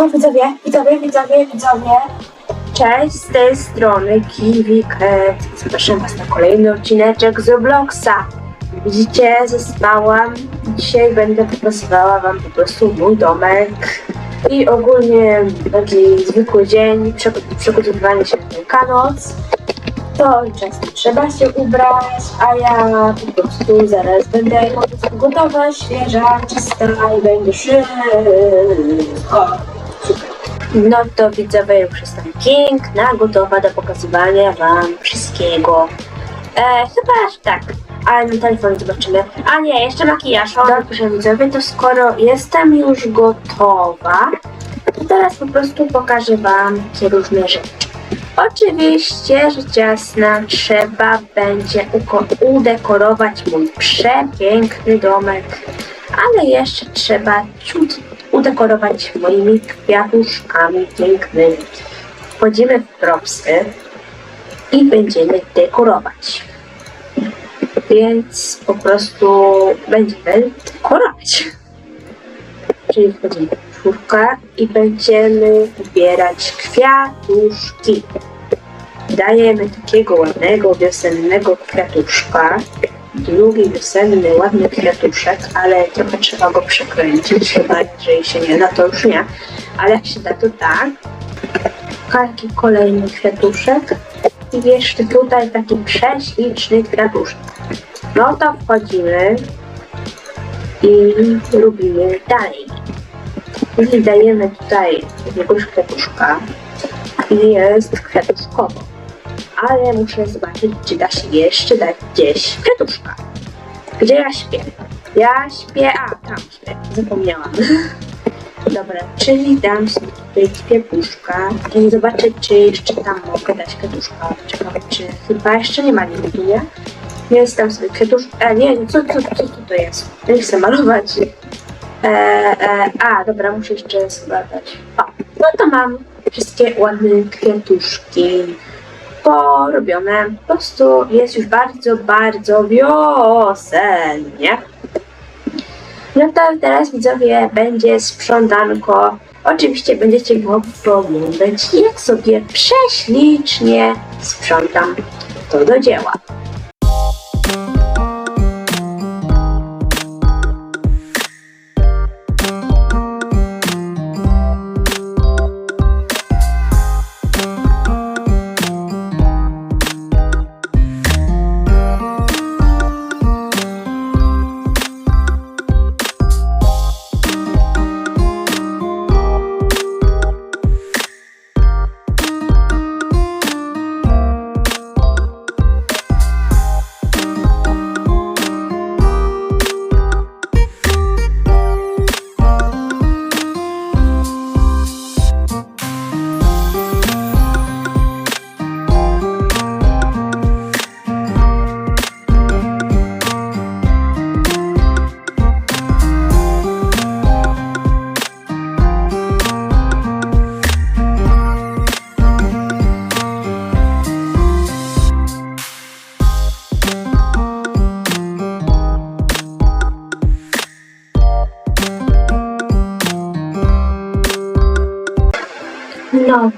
O, widzowie, widzowie, widzowie, widzowie. Cześć, z tej strony Kiwi Cat. Zapraszam Was na kolejny odcineczek z Robloxa. Widzicie, zaspałam. Dzisiaj będę pokazywała Wam po prostu mój domek. I ogólnie taki zwykły dzień, przygo- przygotowywanie się na Wielkanoc. To czasem trzeba się ubrać, a ja po prostu zaraz będę po prostu gotowa, świeża, czysta i będzie wszystko. No to widzowie, już jestem piękna, gotowa do pokazywania wam wszystkiego. E, chyba aż tak, ale na telefonie zobaczymy. A nie, jeszcze makijaż. Dobrze widzowie, to skoro jestem już gotowa, to teraz po prostu pokażę wam te różne rzeczy. Oczywiście, rzecz jasna, trzeba będzie udekorować mój przepiękny domek, ale jeszcze trzeba ciut udekorować moimi kwiatuszkami pięknymi. Wchodzimy w propsy i będziemy dekorować. Więc po prostu będziemy dekorować. Czyli wchodzimy w czwórkę i będziemy ubierać kwiatuszki. Dajemy takiego ładnego, wiosennego kwiatuszka. Drugi wiosenny, ładny kwiatuszek, ale trochę trzeba go przekręcić, chyba jeżeli się nie da, to już nie. Ale jak się da, to tak. Taki kolejny kwiatuszek. I jeszcze tutaj taki prześliczny kwiatuszek. No to wchodzimy i robimy dalej. Czyli dajemy tutaj jakiegoś kwiatuszka i jest kwiatuszkowo. Ale muszę zobaczyć, czy da się jeszcze dać gdzieś kwiatuszka. Gdzie ja śpię? Ja śpię, a tam śpię, zapomniałam. Dobra, czyli dam sobie tutaj kwiatuszka i zobaczę, czy jeszcze tam mogę dać kwiatuszka. Ciekawe, czy chyba jeszcze nie ma nigdy, nie? Jest tam sobie kwiatuszka, e, nie, co, co, co, co to jest? Nie chcę malować. E, e, a, dobra, muszę jeszcze zbadać. O, no to mam wszystkie ładne kwiatuszki porobione. Po prostu jest już bardzo, bardzo wiosennie. No to teraz widzowie będzie sprzątanko. Oczywiście będziecie mogli pooglądać, jak sobie prześlicznie sprzątam to do dzieła.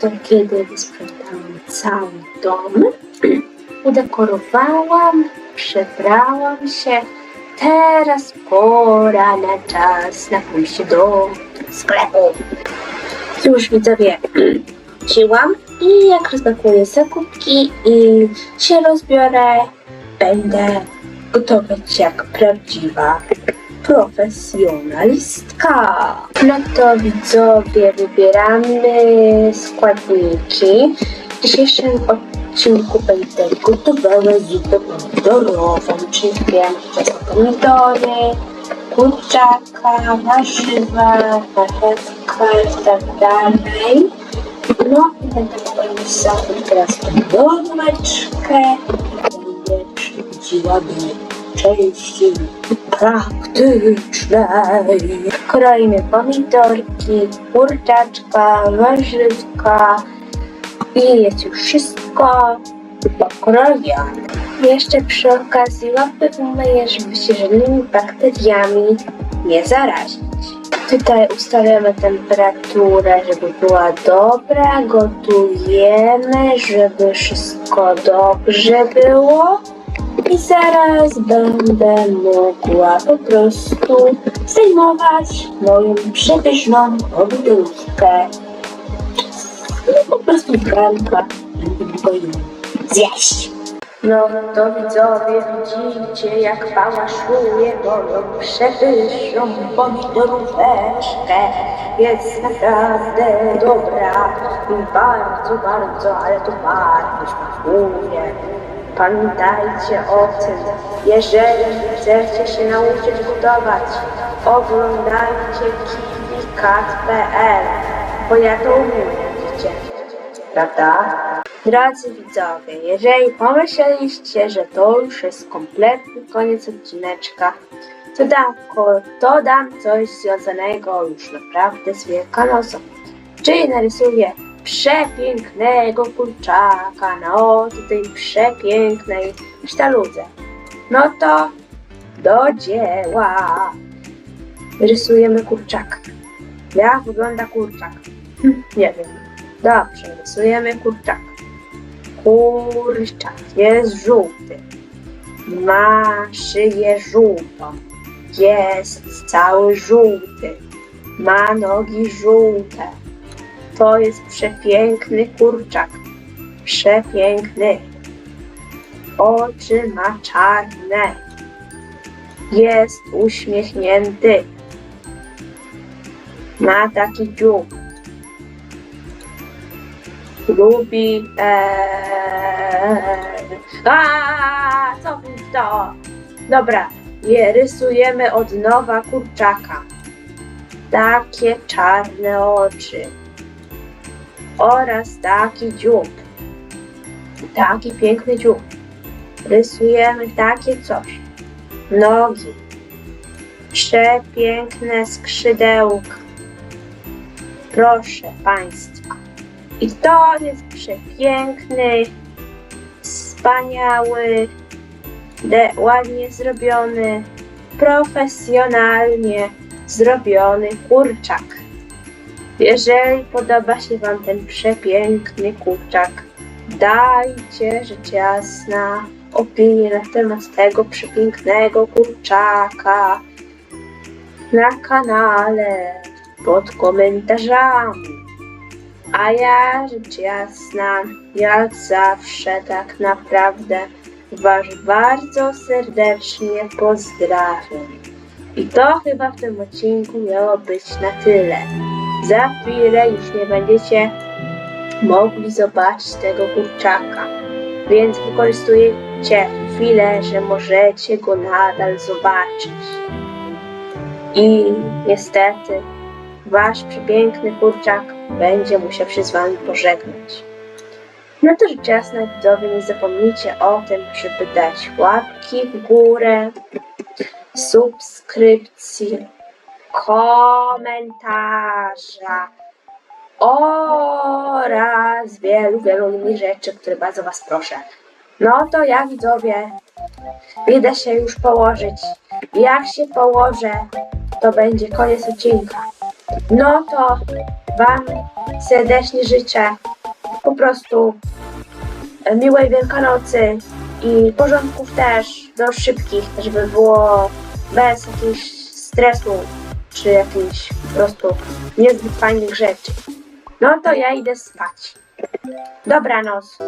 To kiedy wysprzątałam cały dom, udekorowałam, przebrałam się, teraz pora na czas na pójście do sklepu. Już widzowie, siłam i jak rozpakuję zakupki i się rozbiorę, będę gotować jak prawdziwa profesjonalistka. No to widzowie, wybieramy składniki. W dzisiejszym odcinku będę gotowała zupę pomidorową, czyli wiem, że pomidory, kurczaka, warzywa, marchewka i tak dalej. No i będę sobie teraz pomidoróweczkę i będę przechodziła do części praktycznej. Kroimy pomidorki, kurczaczka, warzywka i jest już wszystko pokrojone. Jeszcze przy okazji łapy umyję, żeby się żadnymi bakteriami nie zarazić. Tutaj ustawiamy temperaturę, żeby była dobra. Gotujemy, żeby wszystko dobrze było. I zaraz będę mogła po prostu zdejmować moją przepyszną obudówkę. No po prostu będę mogła ją zjeść. No to widzowie widzicie jak pałaszuje moją przepyszną pomidoróweczkę. Jest naprawdę dobra i bardzo, bardzo, ale to bardzo smakuje. Pamiętajcie o tym, jeżeli chcecie się nauczyć gotować, oglądajcie kiwikat.pl, bo ja to umiem, widzicie, prawda? Drodzy widzowie, jeżeli pomyśleliście, że to już jest kompletny koniec odcineczka, to dam, to dam coś związanego już naprawdę z Wielkanocą. Czyli narysuję przepięknego kurczaka na oto tej przepięknej sztaludze. No to do dzieła. Rysujemy kurczaka. Jak wygląda kurczak? Hm, nie wiem. Dobrze, rysujemy kurczaka. Kurczak jest żółty. Ma szyję żółtą. Jest cały żółty. Ma nogi żółte. To jest przepiękny kurczak. Przepiękny. Oczy ma czarne. Jest uśmiechnięty. Ma taki dziób. Lubi. Eee, a, co to? Dobra, je rysujemy od nowa kurczaka. Takie czarne oczy oraz taki dziób. Taki piękny dziób. Rysujemy takie coś. Nogi. Przepiękne skrzydełka. Proszę Państwa. I to jest przepiękny, wspaniały, ładnie zrobiony, profesjonalnie zrobiony kurczak. Jeżeli podoba się Wam ten przepiękny kurczak, dajcie rzecz jasna opinię na temat tego przepięknego kurczaka na kanale pod komentarzami. A ja rzecz jasna, jak zawsze, tak naprawdę Was bardzo serdecznie pozdrawiam. I to chyba w tym odcinku miało być na tyle. Za chwilę już nie będziecie mogli zobaczyć tego kurczaka, więc wykorzystujcie chwilę, że możecie go nadal zobaczyć. I niestety, wasz przepiękny kurczak będzie musiał się z wami pożegnać. No to rzecz jasna, widzowie, nie zapomnijcie o tym, żeby dać łapki w górę, subskrypcji, komentarza oraz wielu, wielu innych rzeczy, które bardzo Was proszę. No to ja widzowie, idę się już położyć. Jak się położę, to będzie koniec odcinka. No to Wam serdecznie życzę po prostu e, miłej Wielkanocy i porządków też, do szybkich, żeby było bez jakiegoś stresu czy jakichś po prostu niezbyt fajnych rzeczy. No to ja idę spać. Dobranoc.